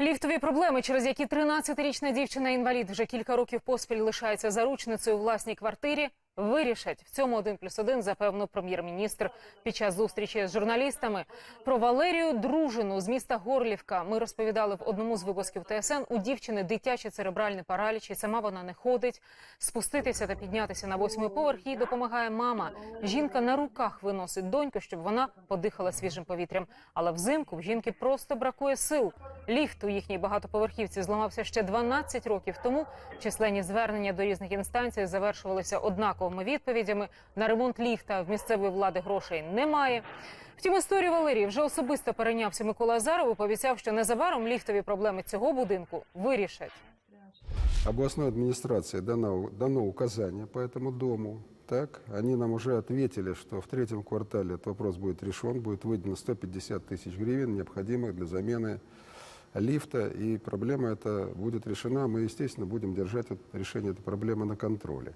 Ліфтові проблеми, через які 13-річна дівчина-інвалід вже кілька років поспіль лишається заручницею у власній квартирі, вирішать. В цьому один плюс один запевнив прем'єр-міністр під час зустрічі з журналістами. Про Валерію Дружину з міста Горлівка ми розповідали в одному з випусків ТСН. У дівчини дитячий церебральний параліч, і сама вона не ходить. Спуститися та піднятися на восьмий поверх їй допомагає мама. Жінка на руках виносить доньку, щоб вона подихала свіжим повітрям. Але взимку в жінки просто бракує сил. Ліфт у їхній багатоповерхівці зламався ще 12 років тому. Численні звернення до різних інстанцій завершувалися однаковими відповідями. На ремонт ліфта в місцевої влади грошей немає. Втім, історію Валерії вже особисто перейнявся Микола Азаров і пообіцяв, що незабаром ліфтові проблеми цього будинку вирішать. Областной администрации дано, дано указание по этому дому. Так, они нам уже ответили, что в третьем квартале этот вопрос будет решен, будет выделено 150 тысяч гривен, необходимых для замены лифта, и проблема эта будет решена. Мы, естественно, будем держать это- решение этой проблемы на контроле.